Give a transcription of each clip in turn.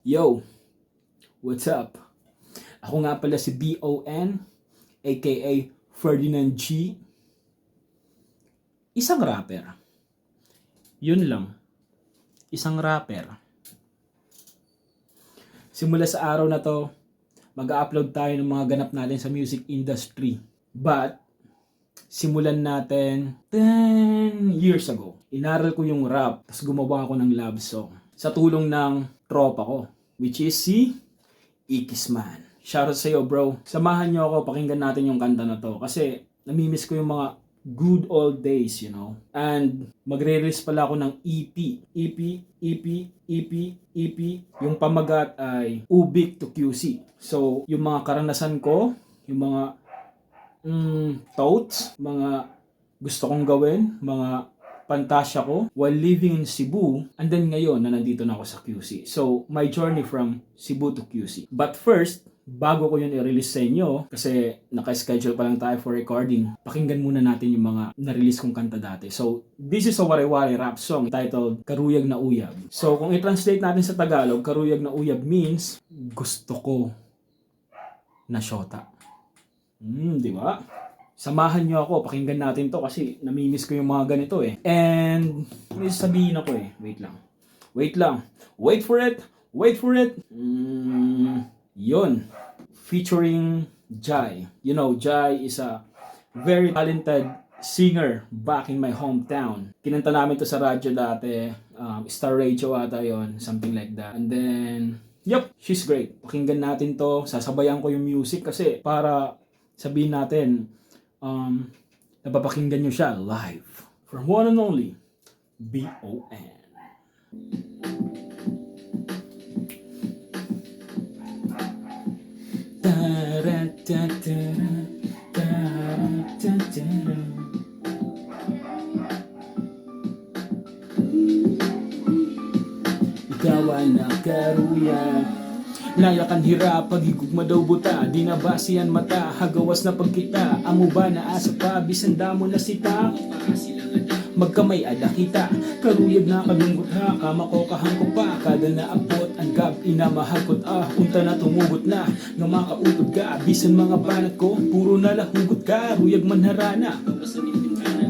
Yo, what's up? Ako nga pala si B.O.N. aka Ferdinand G. Isang rapper. Yun lang. Isang rapper. Simula sa araw na to, mag-upload tayo ng mga ganap natin sa music industry. But, simulan natin 10 years ago. Inaral ko yung rap, tapos gumawa ako ng love song. Sa tulong ng tropa ko, which is si Ikisman. Shoutout sa iyo, bro. Samahan niyo ako, pakinggan natin yung kanta na to. Kasi, namimiss ko yung mga good old days, you know. And, magre-release pala ako ng EP. EP, EP, EP, EP. Yung pamagat ay Ubik to QC. So, yung mga karanasan ko, yung mga mm, thoughts, mga gusto kong gawin, mga pantasya ko while living in Cebu and then ngayon na nandito na ako sa QC. So, my journey from Cebu to QC. But first, bago ko yun i-release sa inyo, kasi naka-schedule pa lang tayo for recording, pakinggan muna natin yung mga na-release kong kanta dati. So, this is a wari-wari rap song titled Karuyag na Uyab. So, kung i-translate natin sa Tagalog, Karuyag na Uyab means gusto ko na syota. Hmm, di ba? Samahan nyo ako, pakinggan natin to kasi namimiss ko yung mga ganito eh. And may sabihin ako eh, wait lang. Wait lang. Wait for it. Wait for it. Mm, yun. Featuring Jai. You know, Jai is a very talented singer back in my hometown. Kinanta namin to sa radyo dati. Um, Star Radio ata yon something like that. And then, yep, she's great. Pakinggan natin to. Sasabayan ko yung music kasi para sabihin natin, um, napapakinggan nyo siya live. From one and only, B.O.N. Ikaw ang nakaruya Nayakan hirap, pagigugma daw buta. Di na basihan mata, hagawas na pagkita. Amo ba na asa pa, bisan damo na sita. Magkamay ada kita. Karuyag na kalunggot ha. Kama ko kahang ko pa. Kada na abot Ang gab inamahagkot ah. Unta na tumugot na. Nga makautod ka. Bisan mga banat ko Puro na lahugot ka. Ruyag man harana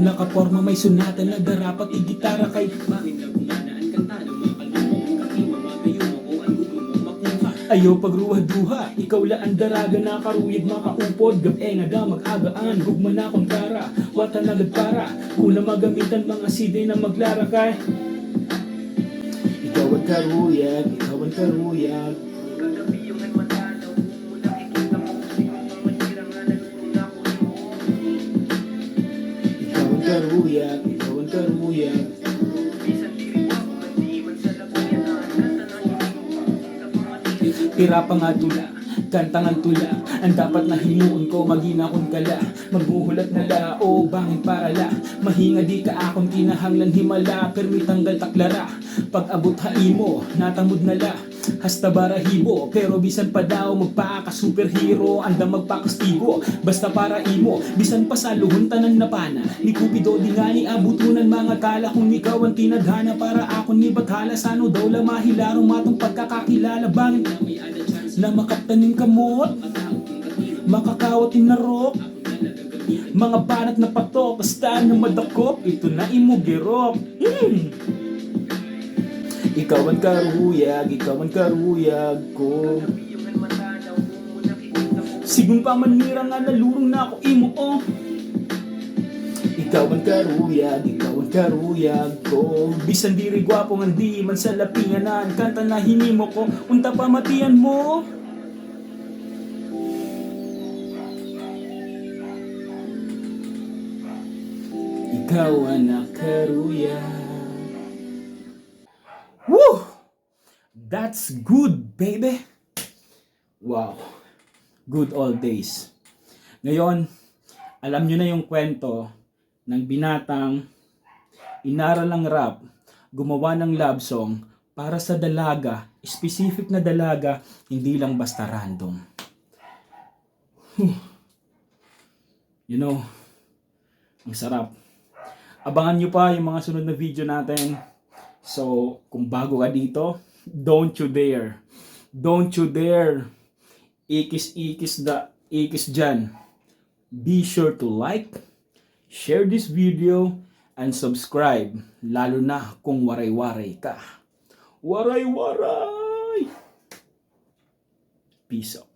Nakaporma may sunata na darapat igitara kay Ayaw pagruha-duha, ikaw la ang daraga na karuyag makaupod Gabi nga da mag-agaan, gugma na kong kara Wata na para, una magamitan mga siday na maglara kay. Ikaw ang karuyag, ikaw ang karuyag Ikaw ang karuyag, ikaw ang karuyag Tira pa nga tula, kantangan tula Ang dapat na himuon ko, magina kong kala Maghuhulat na la, o bangin para la. Mahinga di ka akong kinahanglan himala Permi tanggal taklara. Pag abot haimo, natamod na la. Hasta barahibo, pero bisan pa daw magpaka superhero Anda magpakastigo, basta para imo Bisan pa sa luhuntanan na pana. Ni Cupido di nga ni abutunan mga kala. Kung ikaw ang tinadhana para ako ni Bathala Sano daw la mahilarong matong pagkakakilala? Bangin na makaptanim kamot Makakawatin na rock Mga banat na patok Basta na madakop Ito na imugirok. Mm. Ikaw ang karuyag Ikaw ang karuyag ko. Sigun pa manira nga nalurong na ako imo oh ikaw ang karuyag, ikaw ang karuyag ko Bisan diri gwapo nga di man sa lapinganan Kanta na hinimo ko, unta pa matiyan mo Ikaw ang nakaruyag Woo! That's good, baby! Wow. Good old days. Ngayon, alam nyo na yung kwento ng binatang inaral ng rap, gumawa ng love song para sa dalaga, specific na dalaga, hindi lang basta random. Whew. You know, ang sarap. Abangan nyo pa yung mga sunod na video natin. So, kung bago ka dito, Don't you dare. Don't you dare. Ikis-ikis da, ikis dyan. Be sure to like, share this video, and subscribe. Lalo na kung waray-waray ka. Waray-waray! Peace out.